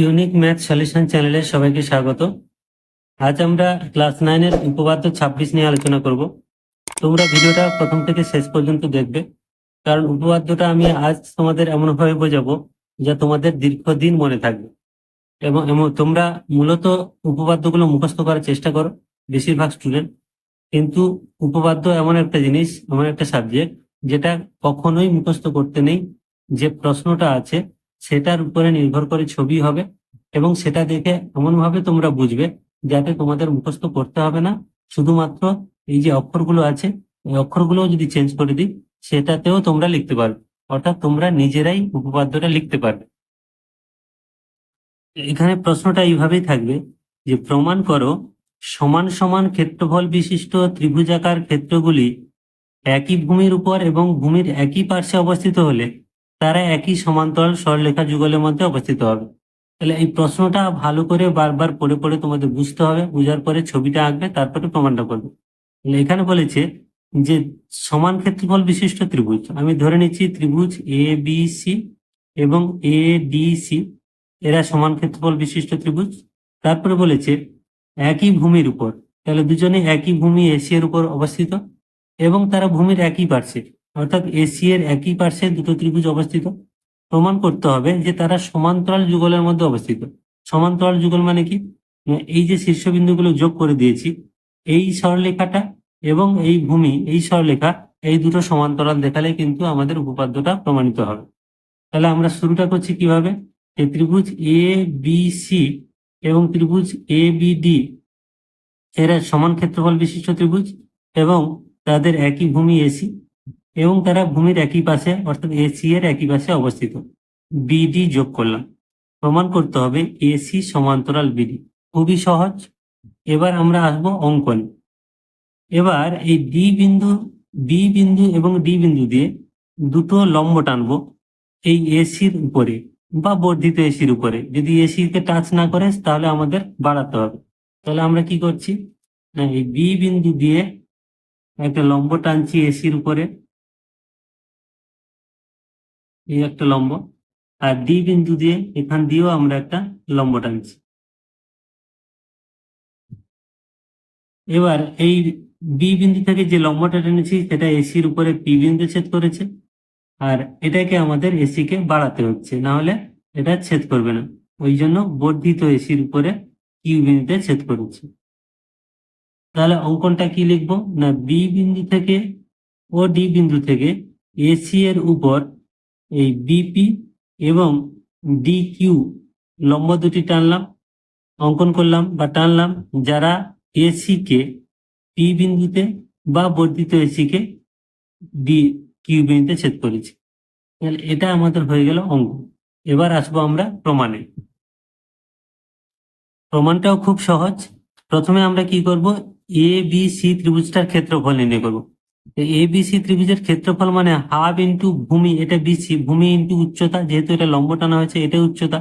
Unique math solution চ্যানেলে সবাইকে স্বাগত। আজ আমরা ক্লাস নাইনের উপপাদ্য ছাব্বিশ নিয়ে আলোচনা করব। তোমরা ভিডিওটা প্রথম থেকে শেষ পর্যন্ত দেখবে। কারণ উপপাদ্যটা আমি আজ তোমাদের এমনভাবে বোঝাবো যা তোমাদের দীর্ঘদিন মনে থাকবে। এবং তোমরা মূলত উপপাদ্যগুলো মুখস্থ করার চেষ্টা করো, বেশিরভাগ স্টুডেন্ট কিন্তু উপপাদ্য এমন একটা জিনিস, এমন একটা সাবজেক্ট যেটা কখনোই মুখস্থ করতে নেই। যে প্রশ্নটা আছে সেটার উপরে নির্ভর করে ছবি হবে এবং সেটা দেখে এমন ভাবে তোমরা বুঝবে যাতে তোমাদের মুখস্থ করতে হবে না। শুধুমাত্র এই যে অক্ষরগুলো আছে, এই অক্ষরগুলো যদি চেঞ্জ করে দিই, সেটাতেও তোমরা লিখতে পারবে। অর্থাৎ তোমরা নিজেরাই উপপাদ্যটা লিখতে পারবে। এখানে প্রশ্নটা এইভাবেই থাকবে যে, প্রমাণ করো, সমান সমান ক্ষেত্রফল বিশিষ্ট ত্রিভুজাকার ক্ষেত্রগুলি একই ভূমির উপর এবং ভূমির একই পার্শ্বে অবস্থিত হলে তারা একই সমান্তরাল সরলরেখা যুগলের মধ্যে অবস্থিত হবে। তাহলে এই প্রশ্নটা ভালো করে বারবার পড়ে পড়ে তোমাদের বুঝতে হবে, বুঝার পরে ছবিটা আঁকবে, তারপরে প্রমাণটা করবে। এখানে বলেছে যে সমান ক্ষেত্রফল বিশিষ্ট ত্রিভুজ, আমি ধরে নিচ্ছি ত্রিভুজ এ বি সি এবং এ ডি সি এরা সমান ক্ষেত্রফল বিশিষ্ট ত্রিভুজ। তারপরে বলেছে একই ভূমির উপর, তাহলে দুজনে একই ভূমি এশিয়ার উপর অবস্থিত এবং তারা ভূমির একই পার্শ্বে অর্থাৎ এসি এর একই পার্শ্বে দুটো ত্রিভুজ অবস্থিত। প্রমাণ করতে হবে যে তারা সমান্তরাল যুগলের মধ্যে অবস্থিত। সমান্তরাল যুগল মানে কি? এই যে শীর্ষবিন্দুগুলো যোগ করে দিয়েছি, এই সরলরেখাটা এবং এই ভূমি, এই সরলরেখা এই দুটো সমান্তরাল দেখালে কিন্তু আমাদের উপপাদ্যটা প্রমাণিত হবে। তাহলে আমরা শুরুটা করছি কীভাবে? যে ত্রিভুজ এ বি সি এবং ত্রিভুজ এ বি ডি এরা সমান ক্ষেত্রফল বিশিষ্ট ত্রিভুজ এবং তাদের একই ভূমি এসি এবং তারা ভূমির একই পাশে, অর্থাৎ এসি এর একই পাশে অবস্থিত। বিডি যোগ করলাম। প্রমাণ করতে হবে এসি সমান্তরাল বিডি খুবই সহজ। এবার আমরা আসব অঙ্কনে। এবার এই ডি বিন্দু বি বিন্দু এবং ডি বিন্দু দিয়ে দুটো লম্ব টানবো এই এসির উপরে বা বর্ধিত এসির উপরে। যদি এসিকে টাচ না করে, তাহলে আমাদের বাড়াতে হবে। তাহলে আমরা কি করছি? না, এই বি বিন্দু দিয়ে একটা লম্ব টানছি এসির উপরে। এই একটা লম্ব। আর ডি বিন্দু দিয়ে এখান দিয়েও আমরা একটা লম্ব টানছি এবার এই বি বিন্দু থেকে যে লম্বটা টেনেছি, সেটা এসির উপরে পি বিন্দু ছেদ করেছে। আর এটাকে আমাদের এসি কে বাড়াতে হচ্ছে, না হলে এটা ছেদ করবে না। ওই জন্য বর্ধিত এসির উপরে কিউ বিন্দুতে ছেদ করেছে। তাহলে অঙ্কনটা কি লিখব? না বি বিন্দু থেকে ও ডি বিন্দু থেকে এসি এর উপর এই বিপি এবং ডি কিউ লম্ব দুটি টানলাম, অঙ্কন করলাম বা টানলাম। যারা এসি কে পি বিন্দুতে বা বর্ধিত এসি কে ডি কিউ বিন্দুতে ছেদ করেছি। তাহলে এটা আমাদের হয়ে গেল অঙ্ক। এবার আসব আমরা প্রমাণে। প্রমাণটাও খুব সহজ। প্রথমে আমরা কি করব? এ বি সি ত্রিভুজটার ক্ষেত্রফল নির্ণয় করব। এ বি সি ত্রিভুজের ক্ষেত্রফল মানে হাফ ইন্টু ভূমি, এটা বিসি ভূমি ইন্টু উচ্চতা, যেহেতু এটা লম্ব টানা হয়েছে, এটা উচ্চতা।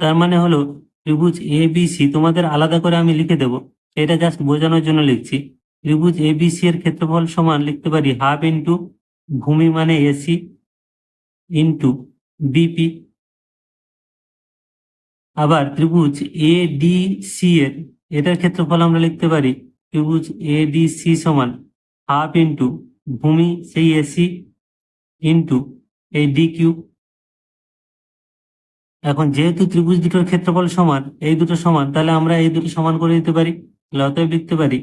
তার মানে হলো ত্রিভুজ এ বি সি তোমাদের আলাদা করে আমি লিখে দেবো। এটা জাস্ট বোঝানোর জন্য লিখছি। ত্রিভুজ এ বি সি এর ক্ষেত্রফল সমান লিখতে পারি হাফ ইন্টু ভূমি মানে এসি ইন্টু বিপি আবার ত্রিভুজ এ ডি সি এর, এটার ক্ষেত্রফল আমরা লিখতে পারি ত্রিভুজ এ ডি সি সমান হাফ ইন্টু ভূমি সেই এসি ইন্টু এই ডি কিউ এখন যেহেতু ত্রিভুজ দুটোর ক্ষেত্রফল সমান, এই দুটো সমান, তাহলে আমরা এই দুটো সমান করে দিতে পারি। অতএব লিখতে পারি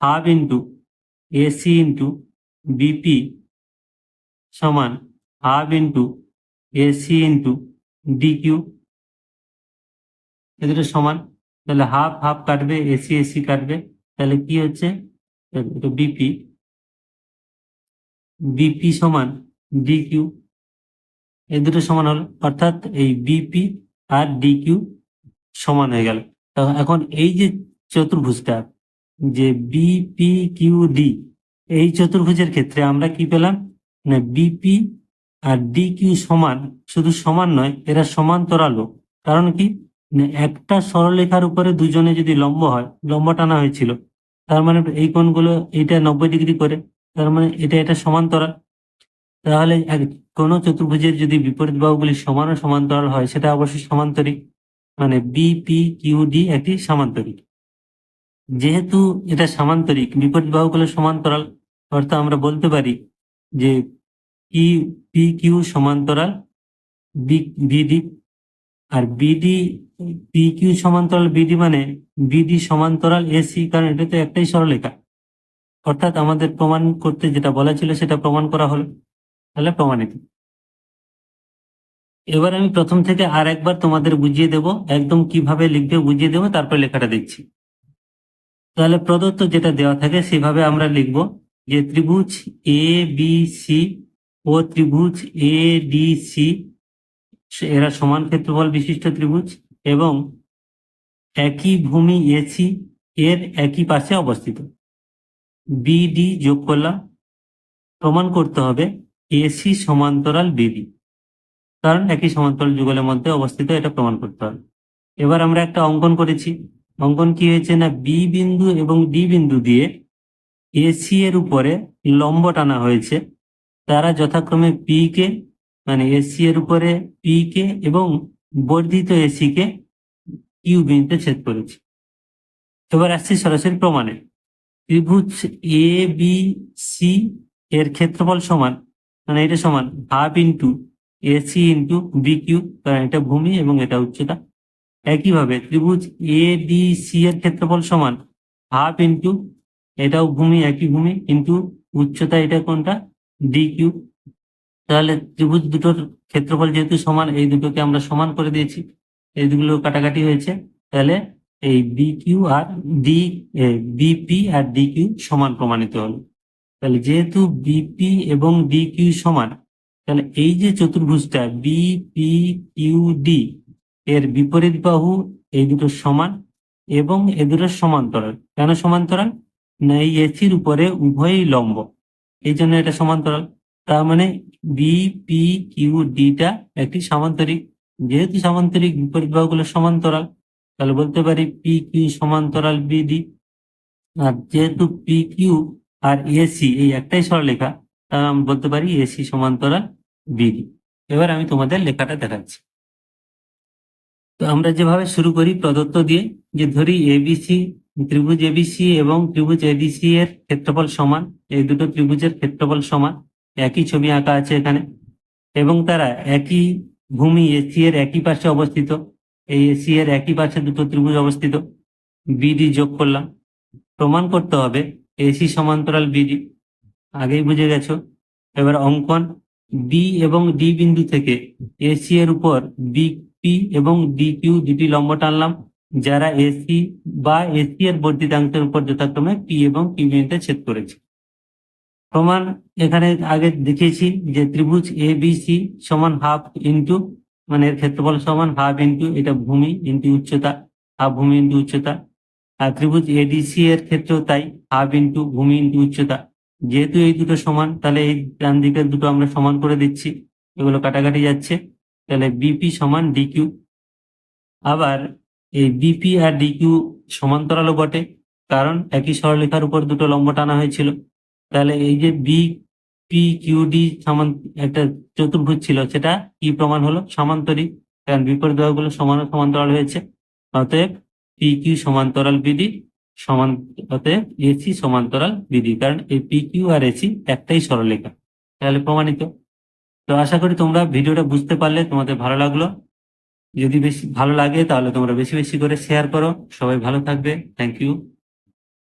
half into AC into BP সমান half into AC into D Q এ দুটো সমান, তাহলে হাফ হাফ কাটবে এসি এসি কাটবে। তাহলে কি হচ্ছে? বিপি বিপি সমান ডি কিউ এই দুটো সমান হলো, অর্থাৎ এই বিপি আর ডি কিউ সমান হয়ে গেল। এখন এই যে চতুর্ভুজটা, যে বিপি কিউ ডি এই চতুর্ভুজের ক্ষেত্রে আমরা কি পেলাম? না বিপি আর ডি কিউ সমান, শুধু সমান নয়, এরা সমান্তরালও। কারণ কি? একটা সরলরেখার উপরে দুজনে যদি লম্ব হয়, লম্ব টানা হয়েছিল, তার মানে এই কোণগুলো, এইটা নব্বই ডিগ্রি করে তার মানে এটা এটা সমান্তরাল। তাহলে এক- কোনো চতুর্ভুজের যদি বিপরীত বাহুগুলি সমান ও সমান্তরাল হয়, সেটা অবশ্যই সমান্তরিক মানে বিপি কিউডি একটি সামান্তরিক। যেহেতু এটা সামান্তরিক, বিপরীত বাহুগুলো সমান্তরাল, অর্থাৎ আমরা বলতে পারি যে পি পি কিউ সমান্তরাল বিডি আর বিডি পি কিউ সমান্তরাল বিডি মানে বিডি সমান্তরাল এসি কারণ এটা তো একটাই সরলরেখা। অর্থাৎ আমাদের প্রমাণ করতে যেটা বলা ছিল সেটা প্রমাণ করা হলো, তাহলে প্রমাণিত। এবার আমি প্রথম থেকে আর একবার তোমাদের বুঝিয়ে দেব, একদম কীভাবে লিখবে বুঝিয়ে দেবো, তারপর লেখাটা দেখছি। তাহলে প্রদত্ত যেটা দেওয়া থাকে সেভাবে আমরা লিখব যে ত্রিভুজ এ বি সি ও ত্রিভুজ এ ডি সি এরা সমান ক্ষেত্রফল বিশিষ্ট ত্রিভুজ এবং একই ভূমি এসি এর একই পাশে অবস্থিত। বিডি যোগ করলাম প্রমাণ করতে হবে এসি সমান্তরাল বিডি কারণ একই সমান্তরাল যুগলের মধ্যে অবস্থিত এটা প্রমাণ করতে হবে। এবার আমরা একটা অঙ্কন করেছি। অঙ্কন কি হয়েছে না? বি বিন্দু এবং ডি বিন্দু দিয়ে এসি এর উপরে লম্ব টানা হয়েছে। তারা যথাক্রমে পি কে মানে এসি এর উপরে পি কে এবং বর্ধিত এসি কে কিউ বিন্দুতে ছেদ করেছে। এবার আসছি সরাসরি প্রমাণে। ত্রিভুজ এ বি সি এর ক্ষেত্রফল সমান মানে এটা সমান half into AC into B Q কারণ এটা ভূমি এবং এটা উচ্চতা। একইভাবে ত্রিভুজ এ ডি সি এর ক্ষেত্রফল সমান হাফ ইন্টু এটাও ভূমি, একই ভূমি কিন্তু উচ্চতা এটা কোনটা? ডি কিউ তাহলে ত্রিভুজ দুটোর ক্ষেত্রফল যেহেতু সমান, এই দুটোকে আমরা সমান করে দিয়েছি, এই দুগুলো কাটাকাটি হয়েছে, তাহলে এই বি কিউ আর ডি বিপি আর ডি কিউ সমান প্রমাণিত হলো। তাহলে যেহেতু বিপি এবং ডি কিউ সমান, তাহলে এই যে চতুর্ভুজটা বিপি কিউ ডি এর বিপরীত বাহু এই দুটো সমান এবং এ দুটো সমান্তরাল। কেন সমান্তরাল? না, এই এসির উপরে উভয়ই লম্ব। এই জন্য এটা সমান্তরাল। তার মানে বি পি কিউ ডিটা একটি সামান্তরিক। যেহেতু সামান্তরিক, বিপরীত বাহুগুলো সমান্তরাল তাহলে বলতে পারি পি কিউ সমান্তরাল বিডি আর যেহেতু পি কিউ আর এসি এই একটাই সরলেখা তাহলে আমি বলতে পারি এসি সমান্তরাল বিডি এবার আমি তোমাদের লেখাটা দেখাচ্ছি। তো আমরা যেভাবে শুরু করি প্রদত্ত দিয়ে, যে ধরি এবিসি ত্রিভুজ এবিসি এবং ত্রিভুজ এডিসি এর ক্ষেত্রফল সমান, এই দুটো ত্রিভুজের ক্ষেত্রফল সমান, একই ছবি আঁকা আছে এখানে, এবং তারা একই ভূমি এসি এর একই পাশে অবস্থিত। এই এসি এর একই পাশে দুটো ত্রিভুজ অবস্থিত। বিডি যোগ করলাম। প্রমাণ করতে হবে এসি সমান্তরাল বিডি আগেই বুঝে গেছো? এবার অঙ্কন বি এবং ডি বিন্দু থেকে এসি এর উপর বি পি এবং ডি কিউ দুটি লম্ব টানলাম, যারা এসি বা এসি এর বর্ধিতাংশের উপর যথাক্রমে পি এবং কিউ বিন্দুতে ছেদ করেছে। প্রমাণ এখানে আগে দেখিয়েছি যে ত্রিভুজ এ বি সি সমান হাফ ইন্টু মানে এর ক্ষেত্রফল সমান, হাফ ইন্টু এটা ভূমি ইন্টু উচ্চতা, হাফ ভূমি ইন্টু উচ্চতা। আর ত্রিভুজ এডিসি এর ক্ষেত্রেও তাই, হাফ ইন্টু ভূমি ইন্টু উচ্চতা। যেহেতু এই দুটো সমান, তাহলে এই ডান দিকের দুটো আমরা সমান করে দিচ্ছি। এগুলো কাটাকাটি যাচ্ছে। তাহলে বিপি সমান ডিকিউ আবার এই বিপি আর ডিকিউ সমান্তরালও বটে, কারণ একই সরলরেখার উপর দুটো লম্ব টানা হয়েছিল। তাহলে এই যে বি পি কিউ ডি সমান, একটা চতুর্ভুজ ছিল, সেটা কি প্রমাণ হলো? সমান্তরিক, কারণ বিপরীত বাহুগুলো সমান, সমান্তরাল হয়েছে। অতএব পি কিউ সমান্তরাল বিধি সমান, অতএব এসি সমান্তরাল বিধি কারণ এই পি কিউ আর এসি একটাই সরলরেখা। তাহলে প্রমাণিত। তো আশা করি তোমরা ভিডিওটা বুঝতে পারলে, তোমাদের ভালো লাগল। যদি বেশি ভালো লাগে, তাহলে তোমরা বেশি বেশি করে শেয়ার করো। সবাই ভালো থাকবে। Thank you